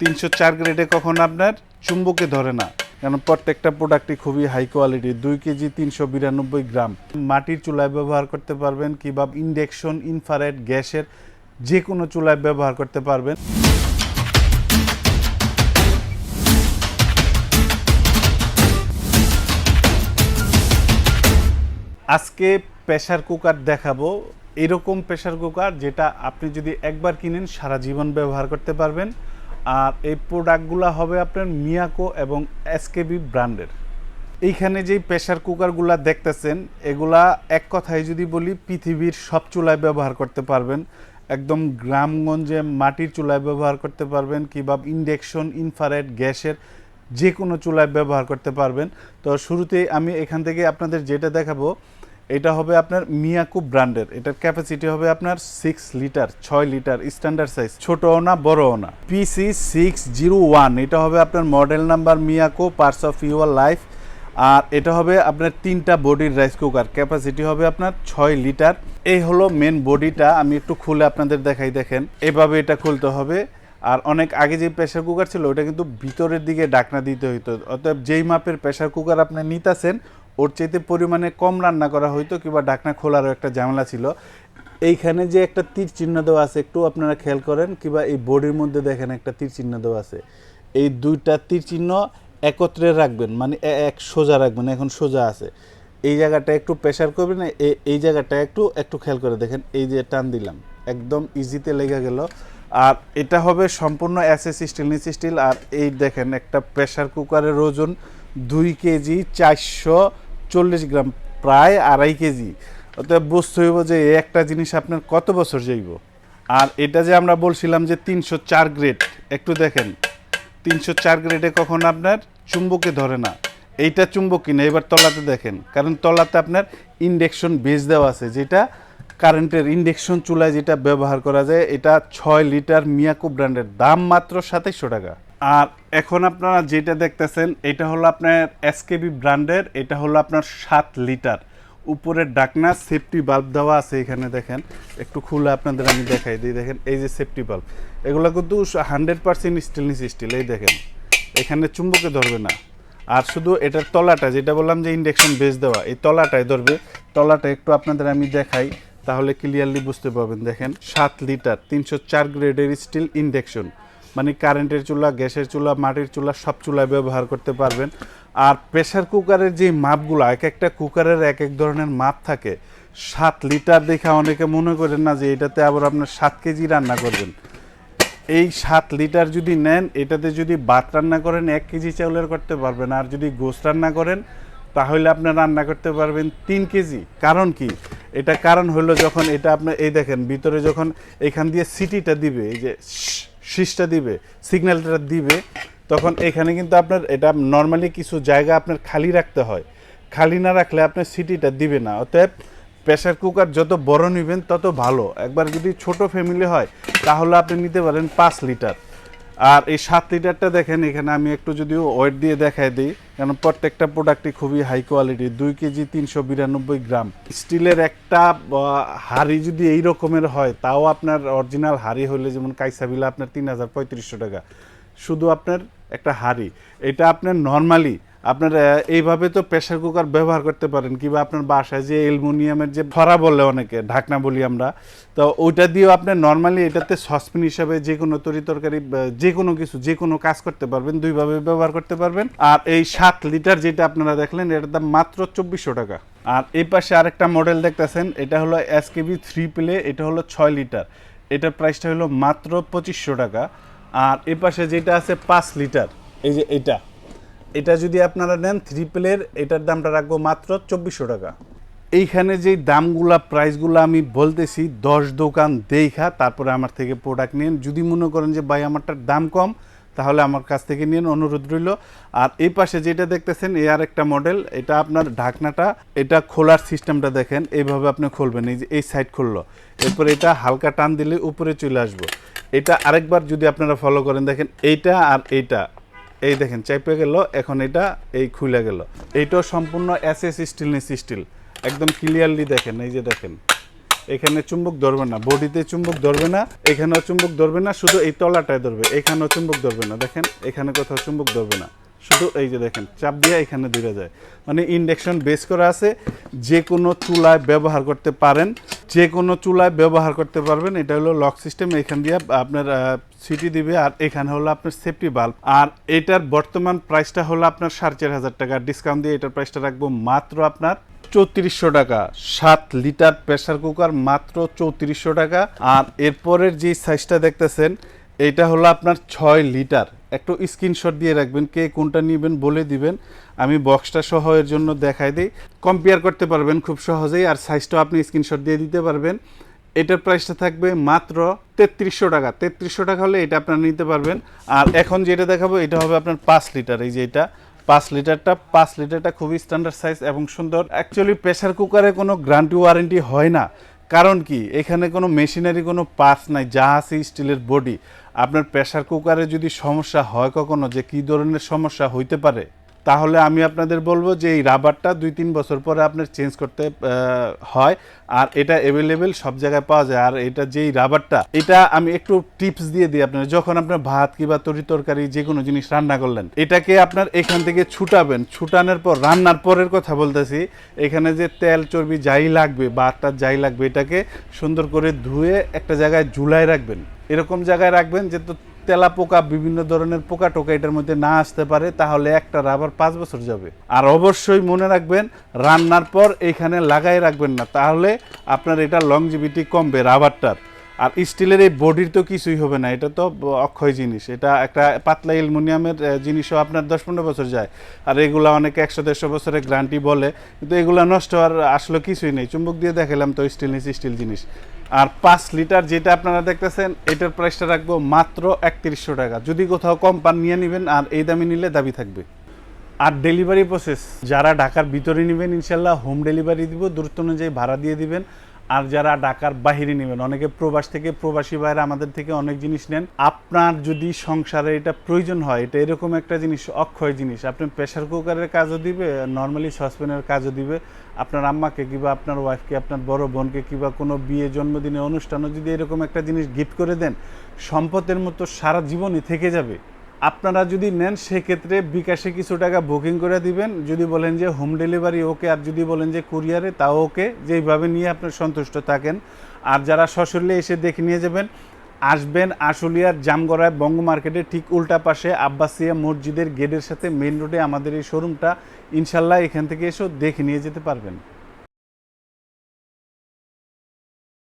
তিনশো চার গ্রেডে কখন আপনার চুম্বকে ধরে না। কারণ প্রত্যেকটা প্রোডাক্টই খুবই হাই কোয়ালিটি দুই কেজি তিনশো বিরানব্বই গ্রাম। মাটির চুলায় ব্যবহার করতে পারবেন কিংবা ইন্ডেকশন ইনফারেট গ্যাসের যে কোনো চুলায় ব্যবহার করতে পারবেন। আজকে প্রেশার কুকার দেখাবো। এরকম প্রেশার কুকার যেটা আপনি যদি একবার কিনেন, সারা জীবন ব্যবহার করতে পারবেন। আর এই প্রোডাক্টগুলো হবে আপনার মিয়াকো এবং এসকেবি ব্র্যান্ডের এইখানে যেই প্রেশার কুকারগুলো দেখতেছেন, এগুলা এক কথায় যদি বলি, পৃথিবীর সব চুলায় ব্যবহার করতে পারবেন। একদম গ্রামগঞ্জে মাটির চুলায় ব্যবহার করতে পারবেন, কিংবা ইন্ডেকশন ইনফারেট গ্যাসের যে কোনো চুলায় ব্যবহার করতে পারবেন। তো শুরুতেই আমি এখান থেকে আপনাদের যেটা দেখাবো এটা হবে আপনার মিয়াকু ব্র্যান্ডের। এটার ক্যাপাসিটি হবে আপনার সিক্স লিটার ছয় লিটার স্ট্যান্ডার্ড সাইজ ছোটও না, বড়ও না। পিসি সিক্স জিরো ওয়ান এটা হবে আপনার model number Miyako parts of your life আর এটা হবে আপনার তিনটা বডির রাইস কুকার ক্যাপাসিটি হবে আপনার ছয় লিটার এই হলো মেন বডিটা আমি একটু খুলে আপনাদের দেখাই, দেখেন। এভাবে এটা খুলতে হবে। আর অনেক আগে যে প্রেশার কুকার ছিল, ওটা কিন্তু ভিতরের দিকে ডাকনা দিতে হইতো। অতএব যেই মাপের প্রেশার কুকার আপনি নিতেছেন ওর চাইতে পরিমাণে কম রান্না করা হইতো কিংবা ডাকনা খোলারও একটা ঝামেলা ছিল। এইখানে যে একটা তীর চিহ্ন দেওয়া আছে, একটু আপনারা খেয়াল করেন, কিংবা এই বডির মধ্যে দেখেন একটা তীর চিহ্ন দেওয়া আছে। এই দুইটা তীর চিহ্ন একত্রে রাখবেন মানে এক সোজা রাখবেন, এখন সোজা আছে। এই জায়গাটা একটু প্রেশার করবেন এই- জায়গাটা একটু একটু খেয়াল করে দেখেন, এই যে টান দিলাম, একদম ইজিতে লেগে গেল। আর এটা হবে সম্পূর্ণ এসএস স্টেনলেস স্টিল আর এই দেখেন একটা প্রেশার কুকারের ওজন দুই কেজি চারশো চল্লিশ গ্রাম প্রায় আড়াই কেজি। অতএব বুঝতে হইব যে এই একটা জিনিস আপনার কত বছর যাইব আর এটা যে আমরা বলছিলাম যে তিনশো চার গ্রেড, একটু দেখেন। তিনশো চার গ্রেডে কখন আপনার চুম্বকে ধরে না। এইটা চুম্বক কিনা, এবার তলাতে দেখেন। কারণ তলাতে আপনার ইন্ডেকশন বেস দেওয়া আছে, যেটা কারেন্টের ইন্ডেকশন চুলায় যেটা ব্যবহার করা যায়, এটা ছয় লিটার মিয়াকো ব্র্যান্ডের দাম মাত্র সাতাইশশো টাকা। আর এখন আপনারা যেটা দেখতেছেন, এটা হলো আপনার এসকেবি ব্র্যান্ডের, এটা হলো আপনার সাত লিটার। উপরের ডাকনা সেফটি বাল্ব দেওয়া আছে এখানে দেখেন। একটু খুলে আপনাদের আমি দেখাই দিই, দেখেন এই যে সেফটি বাল্ব এগুলো কিন্তু হান্ড্রেড পার্সেন্ট স্টেনলেস স্টিল এই দেখেন। এখানে চুম্বকে ধরবে না। আর শুধু এটার তলাটা, যেটা বললাম যে ইন্ডাকশন বেস দেওয়া, এই তলাটায় ধরবে। তলাটা একটু আপনাদের আমি দেখাই, তাহলে ক্লিয়ারলি বুঝতে পারবেন। দেখেন, সাত লিটার, তিনশো চার গ্রেডের স্টিল ইন্ডেকশন মানে কারেন্টের চুলা, গ্যাসের চুলা, মাটির চুলা, সব চুলায় ব্যবহার করতে পারবেন। আর প্রেসার কুকারের যে মাপগুলো, এক একটা কুকারের এক এক ধরনের মাপ থাকে। সাত লিটার দেখে অনেকে মনে করেন না যে এটাতে আবার আপনার সাত কেজি রান্না করবেন। এই সাত লিটার যদি নেন, এটাতে যদি ভাত রান্না করেন, এক কেজি চাউলের করতে পারবেন। আর যদি গোস রান্না করেন, তাহলে আপনি রান্না করতে পারবেন তিন কেজি। কারণ কি? এটা কারণ হলো যখন এটা আপনার এই দেখেন, ভিতরে যখন এখান দিয়ে সিটিটা দিবে, এই যে শীষটা দিবে সিগন্যালটা দিবে, তখন এখানে কিন্তু আপনার এটা নর্মালি কিছু জায়গা আপনার খালি রাখতে হয়। খালি না রাখলে আপনার সিটিটা দিবে না। অতএব প্রেশার কুকার যত বড় নেবেন তত ভালো। একবার যদি ছোট ফ্যামিলি হয়, তাহলে আপনি নিতে পারেন পাঁচ লিটার আর এই সাত লিটারটা দেখেন, এখানে আমি একটু যদিও ওয়েট দিয়ে দেখাই দিই, কারণ প্রত্যেকটা প্রোডাক্টই খুবই হাই কোয়ালিটি দুই কেজি তিনশো বিরানব্বই গ্রাম। স্টিলের একটা হাড়ি যদি এই রকমের হয়, তাও আপনার অরিজিনাল হাড়ি হলে যেমন কাইসাবিলা আপনার তিন হাজার পঁয়ত্রিশশো টাকা। শুধু আপনার একটা হাড়ি। এটা আপনার নর্মালি আপনার এইভাবে তো প্রেসার কুকার ব্যবহার করতে পারেন, কিংবা আপনার বাসায় যে অ্যালুমিনিয়ামের যে ফরা বলে অনেকে, ঢাকনা বলি আমরা, তো ওইটা দিয়েও আপনি নর্মালি এটাতে সসপেন হিসাবে যে কোনো তরি তরকারি যে কোনো কিছু, যে কোনো কাজ করতে পারবেন, দুইভাবে ব্যবহার করতে পারবেন। আর এই সাত লিটার যেটা আপনারা দেখলেন, এটার দাম মাত্র চব্বিশশো টাকা। আর এই পাশে আরেকটা মডেল দেখতেছেন, এটা হলো এসকেবি থ্রি প্লে এটা হলো ছয় লিটার এটার প্রাইসটা হলো মাত্র পঁচিশশো টাকা। আর এ পাশে যেটা আছে পাঁচ লিটার, এই যে এটা। এটা যদি আপনারা নেন থ্রি প্লের এটার দামটা রাখব মাত্র চব্বিশশো টাকা। এইখানে যে দামগুলা প্রাইসগুলো আমি বলতেছি, দশ দোকান দেখা, তারপরে আমার থেকে প্রোডাক্ট নিন। যদি মনে করেন যে, ভাই আমারটার দাম কম, তাহলে আমার কাছ থেকে নিন, অনুরোধ রইল। আর এই পাশে যেটা দেখতেছেন, এ আর একটা মডেল এটা আপনার ঢাকনাটা, এটা খোলার সিস্টেমটা দেখেন, এইভাবে আপনি খুলবেন, এই যে এই সাইড খুললো। এরপর এটা হালকা টান দিলে উপরে চলে আসব। এটা আরেকবার যদি আপনারা ফলো করেন, দেখেন এইটা আর এইটা। এই দেখেন, চাইপে গেল, এখন এটা, এই খুলে গেল। এইটাও সম্পূর্ণ এস এস স্টিলনেস স্টিল একদম ক্লিয়ারলি দেখেন, এই যে দেখেন। এখানে চুম্বক ধরবে না, বডিতে চুম্বক ধরবে না, এখানেও চুম্বক ধরবে না, শুধু এই তলাটায় ধরবে, এখানেও চুম্বক ধরবে না। দেখেন, এখানে কোথাও চুম্বক ধরবে না। শুধু এই যে দেখেন, চাপ দিয়ে এখানে ধরে যায়। মানে ইন্ডাকশন বেস করা আছে, যে কোনো চুলায় ব্যবহার করতে পারেন, যে কোনো চুলায় ব্যবহার করতে পারবেন। এটা হলো লক সিস্টেম এখান দিয়ে আপনার সিটি দিবে, আর এখানে হলো আপনার সেফটি বাল্ব আর এটার বর্তমান প্রাইসটা হলো আপনার সাড়ে চার হাজার টাকা। ডিসকাউন্ট দিয়ে এটার প্রাইসটা রাখব মাত্র আপনার চৌত্রিশশো টাকা। সাত লিটার প্রেসার কুকার মাত্র চৌত্রিশশো টাকা। আর এরপরের যে সাইজটা দেখতেছেন, এটা হলো আপনার ছয় লিটার। একটু স্ক্রিনশট দিয়ে রাখবেন, কে কোনটা নেবেন বলে দিবেন। আমি বক্সটা সহ এর জন্য দেখাই দিই। কম্পেয়ার করতে পারবেন খুব সহজেই, আর সাইজটাও আপনি স্ক্রিনশট দিয়ে দিতে পারবেন। এটার প্রাইসটা থাকবে মাত্র তেত্রিশশো টাকা। তেত্রিশশো টাকা হলে এটা আপনারা নিতে পারবেন। আর এখন যেটা দেখাবো, এটা হবে আপনার পাঁচ লিটার। এই যে এটা, পাঁচ লিটারটা পাঁচ লিটারটা খুবই স্ট্যান্ডার্ড সাইজ এবং সুন্দর। অ্যাকচুয়ালি প্রেসার কুকারে কোনো গ্যারান্টি ওয়ারেন্টি হয় না। কারণ কি? এখানে কোনো মেশিনারি কোনো পার্টস নাই যা আছে স্টিলের বডি। আপনার প্রেশার কুকারে যদি সমস্যা হয় কখনো যে কি ধরনের সমস্যা হইতে পারে? তাহলে আমি আপনাদের বলব যে এই রাবারটা দুই তিন বছর পরে আপনার চেঞ্জ করতে হয়। আর এটা অ্যাভেলেবেল সব জায়গায় পাওয়া যায়। আর এটা যেই রাবারটা, এটা আমি একটু টিপস দিয়ে দিই আপনার যখন আপনার ভাত কিংবা তরি তরকারি যে কোনো জিনিস রান্না করলেন, এটাকে আপনার এখান থেকে ছুটাবেন। ছুটানোর পর, রান্নার পরের কথা বলতেছি, এখানে যে তেল, চর্বি যাই লাগবে তার যাই লাগবে, এটাকে সুন্দর করে ধুয়ে একটা জায়গায় ঝুলায় রাখবেন। এরকম জায়গায় রাখবেন যে তো তেলা পোকা বিভিন্ন ধরনের পোকা টোকা এটার মধ্যে না আসতে পারে, তাহলে একটা রাবার পাঁচ বছর যাবে। আর অবশ্যই মনে রাখবেন, রান্নার পর এখানে লাগাই রাখবেন না, তাহলে আপনার এটা লংজিভিটি কমবে রাবারটার। আর স্টিলের এই বডির তো কিছুই হবে না, এটা তো অক্ষয় জিনিস, এটা একটা পাতলা অ্যালুমিনিয়ামের জিনিসও আপনার দশ পনেরো বছর যায়। আর এগুলা অনেকে একশো দেড়শো বছরের গ্যারান্টি বলে, কিন্তু এগুলা নষ্ট হওয়ার আসলে কিছুই নেই। চুম্বক দিয়ে দেখালাম তো স্টিল নিচ স্টিল জিনিস। আর পাঁচ লিটার যেটা আপনারা দেখতেছেন, এটার প্রাইসটা রাখব মাত্র একত্রিশশো টাকা। যদি কোথাও কম পান, নিয়ে নেবেন আর এই দামে নিলে দাবি থাকবে। আর ডেলিভারি প্রসেস যারা ঢাকার ভিতরে নেবেন, ইনশাল্লাহ হোম ডেলিভারি দিব, দূরত্ব অনুযায়ী ভাড়া দিয়ে দিবেন। আর যারা ঢাকার বাহিরে নেবেন, অনেকে প্রবাস থেকে, প্রবাসী বাইরে আমাদের থেকে অনেক জিনিস নেন। আপনার যদি সংসারে এটা প্রয়োজন হয়, এটা এরকম একটা জিনিস, অক্ষয় জিনিস। আপনি প্রেশার কুকারের কাজও দিবে নর্মালি সসপ্যানের কাজও দিবে। আপনার আম্মাকে কিংবা আপনার ওয়াইফকে আপনার বড় বোনকে কিংবা কোনো বিয়ে, জন্মদিনে অনুষ্ঠানও যদি এরকম একটা জিনিস গিফট করে দেন, সম্পদের মতো সারা জীবনই থেকে যাবে। আপনারা যদি নেন, সেক্ষেত্রে বিকাশে কিছু টাকা বুকিং করে দিবেন। যদি বলেন যে হোম ডেলিভারি ওকে, আর যদি বলেন যে কুরিয়ারে তাও ওকে। যেইভাবে নিয়ে আপনার সন্তুষ্ট থাকেন। আর যারা সশরীরে এসে দেখে নিয়ে যাবেন আসবেন আশুলিয়ার জামগড়ায় বঙ্গ মার্কেটে ঠিক উল্টা পাশে আব্বাসিয়া মসজিদের গেটের সাথে মেন রোডে আমাদের এই শোরুমটা। ইনশাল্লাহ এখান থেকে এসেও দেখে নিয়ে যেতে পারবেন।